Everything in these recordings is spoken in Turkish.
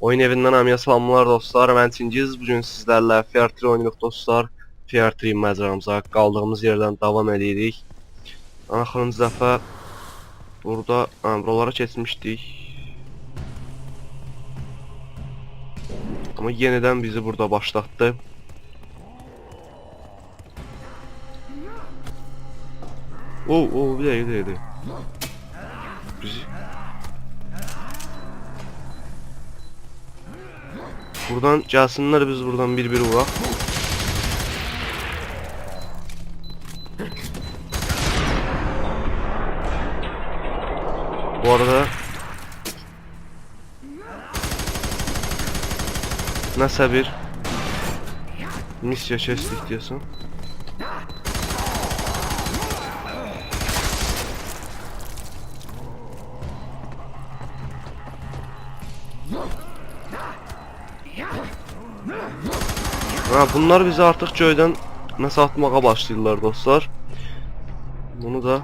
Oyun evinden hamıya salamlar dostlar. Mən Çingiz. Bugün sizlərlə FR3 oynayırıq dostlar. FR3 məcramıza qaldığımız yerdən davam edirik. Axırıncı dəfə burada hə, buralara keçmişdik. Amma yenidən bizi burada başlatdı. Oo, oo, bir dəqiqə, bir dəqiqə. Bizi Buradan gelsinler biz buradan bir bir vuraq. Bu arada Nəsə bir missiya keçdik deyəsən. Ha bunlar bizi artıq göydən nəsə atmağa başlayırlar dostlar. Bunu da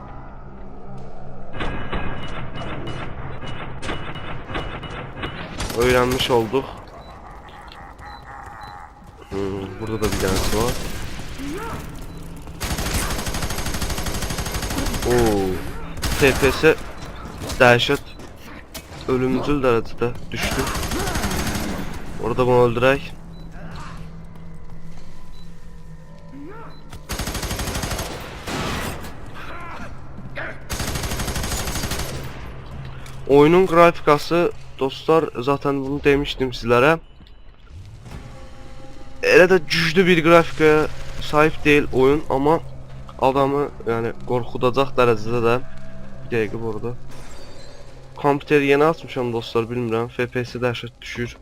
öyrənmiş olduq. Hmm, burada da bir tanesi var. Oo, TPS dəhşət ölümcül dərəcədə düşdü. Orada bunu öldürək. Oyunun grafikası dostlar zaten bunu demiştim sizlere. Elə də güclü bir grafikaya sahip değil oyun ama adamı yani qorxudacaq dərəcədə də bir dəqiqə burada. Kompüteri yeni açmışam dostlar bilmirəm. FPS dəhşət düşür.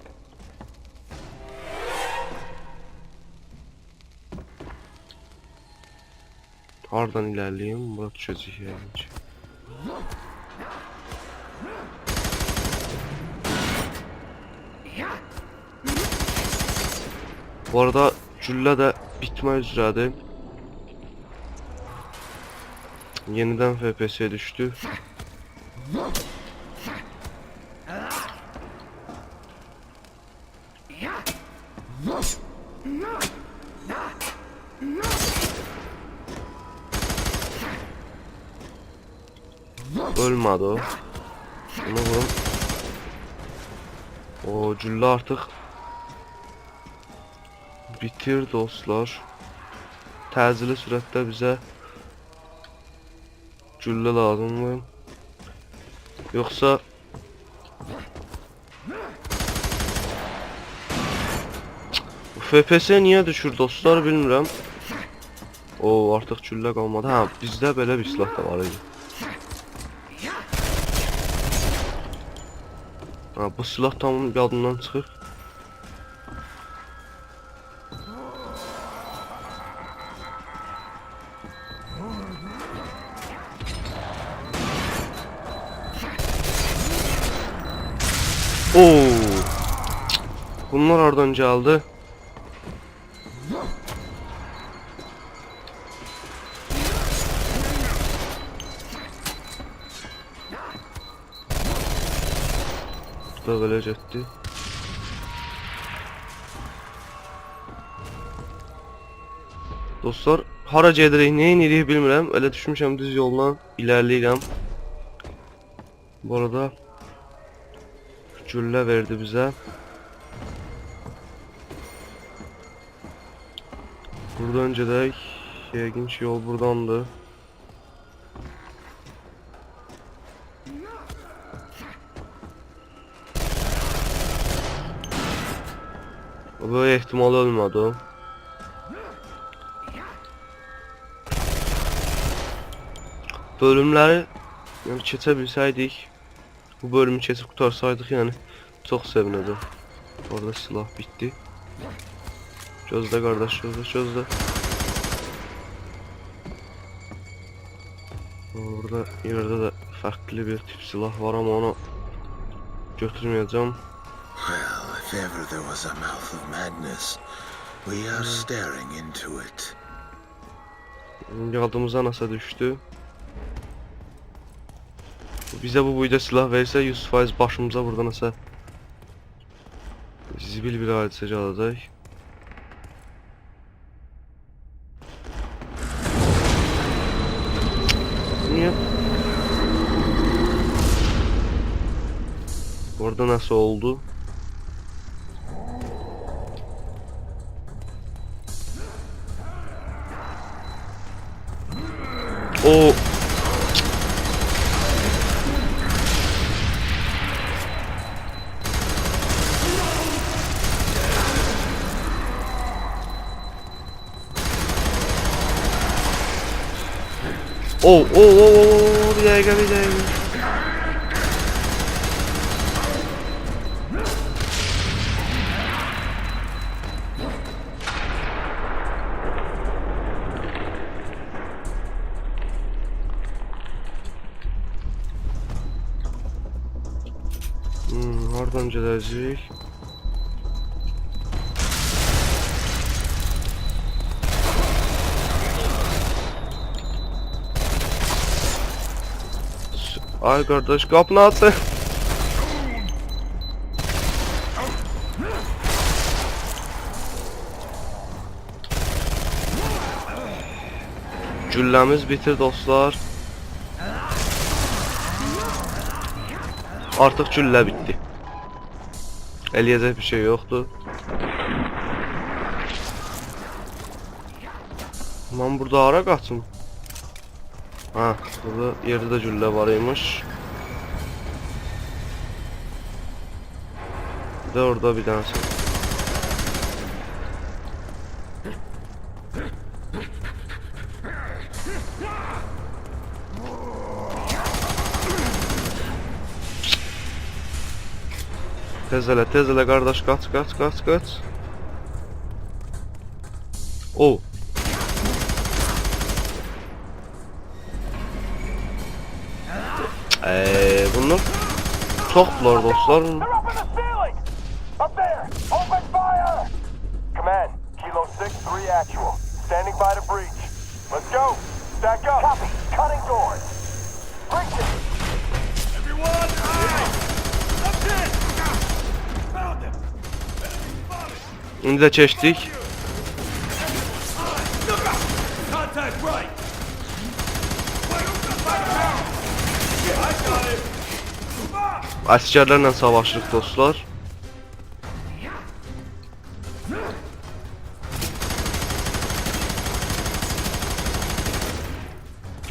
Hardan ilerleyeyim? Bura düşəcək yəqin ki. Bu arada güllə də bitmək üzrədir. Yenidən FPS düşdü. Ölmədi o. Bunu vurum. O güllə artıq bitir dostlar. Təcili sürətdə bizə güllə lazımdır. Yoxsa FPS niyə düşür dostlar bilmirəm. O artıq güllə qalmadı. Hə, bizdə belə bir silah da var idi. Ha, bu silah tamam yadımdan çıxıb. Oo. Bunlar oradan geldi. Bu da böyle getdi. Dostlar, hara gedirik, nə edirik bilmirəm. Elə düşmüşəm düz yoldan ilerləyirəm. Bu arada güllə verdi bizə. Buradan gedək. Yəqin ki yol burdandır. Böyle ihtimal olmadı yəni keçə bilsəydik, bu bölümü keçib qurtarsaydıq yəni çox sevinirdim. Orada silah bitdi. Gözlə qardaş, gözlə, gözlə. Orada yerdə də fərqli bir tip silah var amma onu götürməyəcəm. Well, if ever there was a mouth of madness, we are staring into it. Yadımıza nasıl düştü? Bize bu boyda silah verirse 100% başımıza burada nasıl Zibil bir hadisə gələcək. Niye? Orada nasıl oldu? Oh, oh, oh, bir dakika, bir dakika. Hmm, oradan gelecek. Ay kardeş kapını atın. Gülləmiz bitir dostlar. Artıq güllə bitdi. Eləyəcək bir şey yoxdur. Mən burada hara qaçım? Ha, burada yerde de cülle varıymış. Bir de orada bir tanesi. Tezele tezele kardeş kaç kaç kaç kaç. Oh. İn! Found him! Şimdi de çeşdik. Askerlerle savaşırıq dostlar.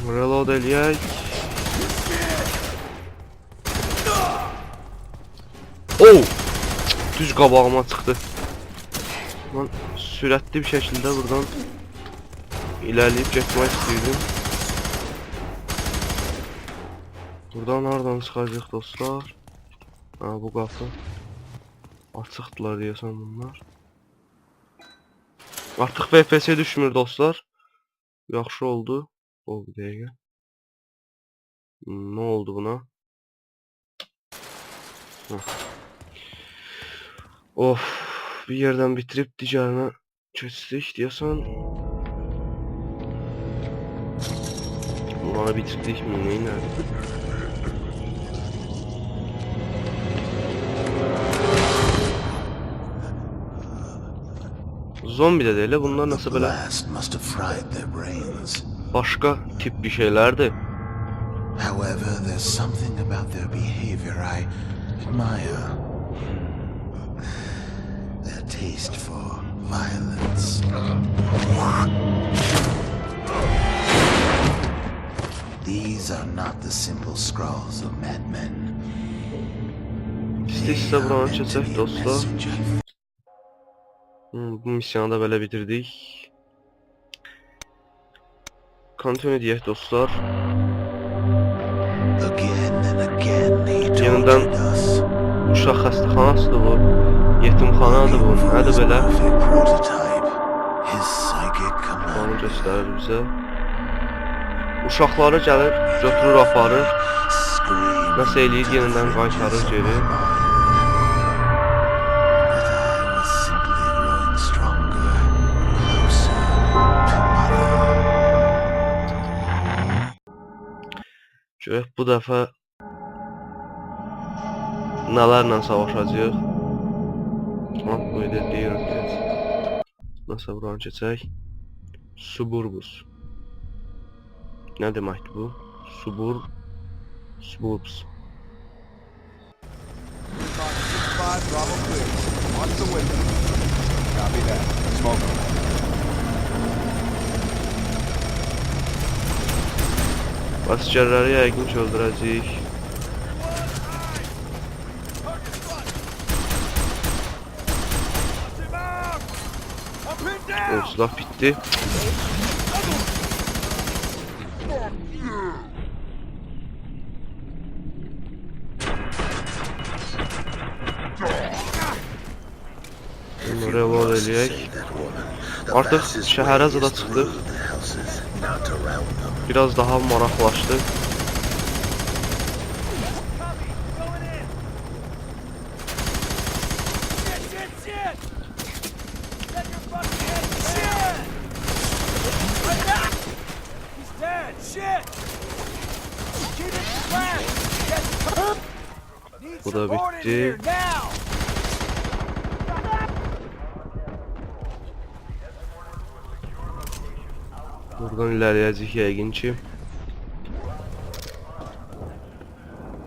Reload eləyək. Oh! Düz qabağıma çıxdı. Mən sürətli bir şəkildə buradan ilerleyip getmək istəyirdim. Buradan hardan çıxacaq dostlar? Ha bu qapı. Açıqdılar deyəsən bunlar. Artıq FPS düşmür dostlar. Yaxşı oldu. O bir dəqiqə. Nə oldu buna? Of, bir yerdən bitirib digərinə keçsək deyəsən. Bunları bitirdik mi? Neynədir? Zombi de değil bunlar nasıl böyle başka tip bir şeylerdi. However, there's something about their behavior I admire. Their taste for violence. These are not the simple scrawls of madmen. They are meant to be a messenger. Bu misyonu da belə bitirdik. Continue deyək dostlar. Us. Uşaq xəstəxanasıdır bu. Yetimxanadır bu. Nədir belə? Onu göstərir bizə. Uşaqları gəlir, götürür, aparır. Nəsə eləyir, yenidən qaytarır geri. Görək bu dəfə nələrlə savaşacağıq. Ha, bu da deyirəm tez. Nasıl buranı keçək? Suburbus. Nə deməkdir bu? Subur... Suburbus. Bravo clear. Watch the window. Copy that. Smoke yəqin ki öldürəcəyik. O silah bitdi. Bunu reload eləyək. Artıq şəhərə zada çıxdıq. Biraz daha maraqlaşdı. Yəqin ki.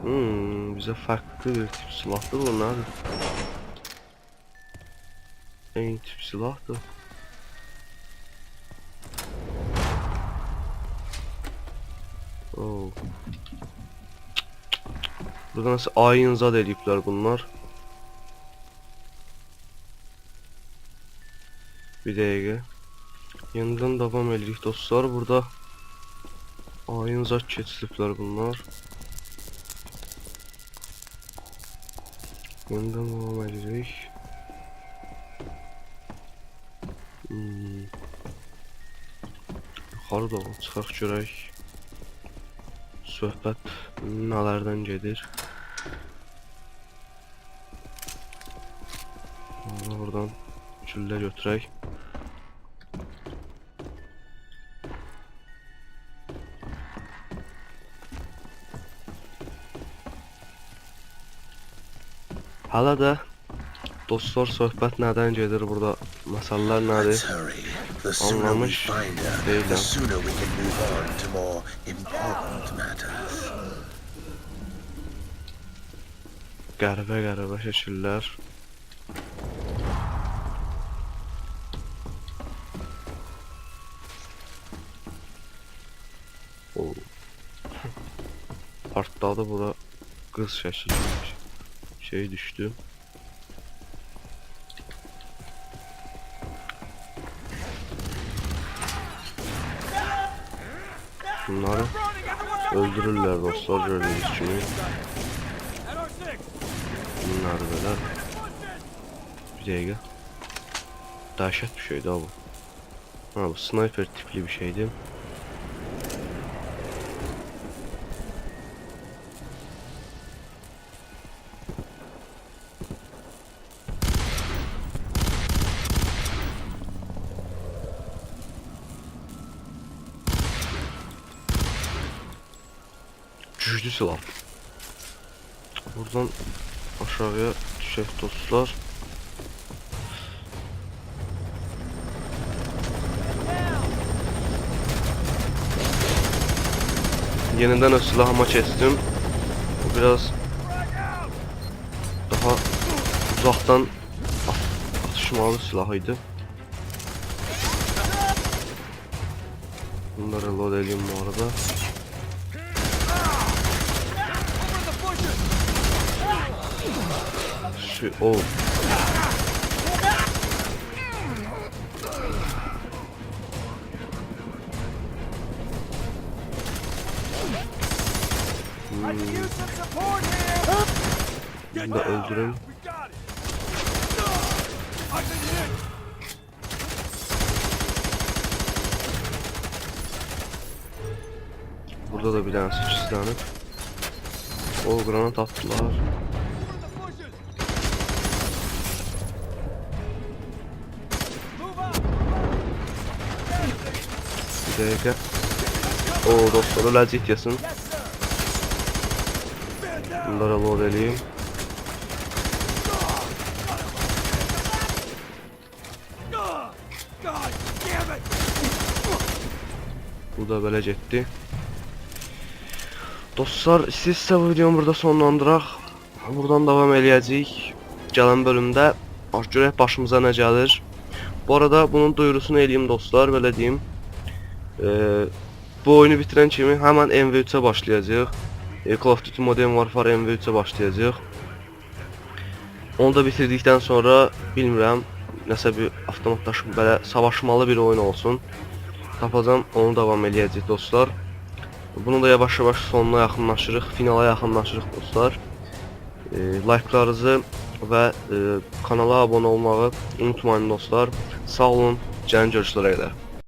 Hmm, bize farklı bir tip silahdır bunlar. En tip silahdır. Oo. Burada nasıl ayin zad edipler bunlar. Bir dakika. Yeniden devam edirik dostlar. Burada ayin zat keçiliblər bunlar. Yeniden devam edirik. Hmm. Yuxarı doğru çıxaq görək. Söhbət nələrdən gedir? Onu Buradan güllə götürək. Hala da dostlar söhbət nədən gedir burada? Let's nədir? Anlamış matters. Qəribə qəribə şəkillər. Partladı bura qız şəkli şey düşdü. Bunları öldürürlər dostlar gördüğünüz. NR6! Bunlar belə. Bir dəqiqə. Dəhşət bir şeydi ha bu. Ha bu sniper tipli bir şeydi. Silah. Buradan aşağıya düşək dostlar. Yeniden o silahıma kestim. Bu biraz daha uzaktan at- atışmalı silahıydı. Bunları reload edeyim bu arada. Şu, o. I can use some support here! Bunu da hit! Burada da bir tane sıçıslanıp. O granat attılar. Bir dakika. Oo dostları lezzet yesin. Bunlara load edeyim. Bu da belə getdi. Dostlar, sizsə bu videonu burada sonlandıraq. Buradan davam eləyəcəyik. Gələn bölümdə görək başımıza nə gəlir. Bu arada bunun duyurusunu eləyim dostlar, belə deyim. Ee, bu oyunu bitirən kimi həmən MV3-ə başlayacağıq. E, Call of Duty Modern Warfare MV3-ə başlayacağıq. Onu da bitirdikdən sonra bilmirəm, nəsə bir avtomatlaşma belə savaşmalı bir oyun olsun. Tapacam, onu davam eləyəcək dostlar. Bunu da yavaş-yavaş sonuna yaxınlaşırıq, finala yaxınlaşırıq dostlar. E, Like'larınızı və e, kanala abunə olmağı unutmayın dostlar. Sağ olun, gəlin görüşlərə.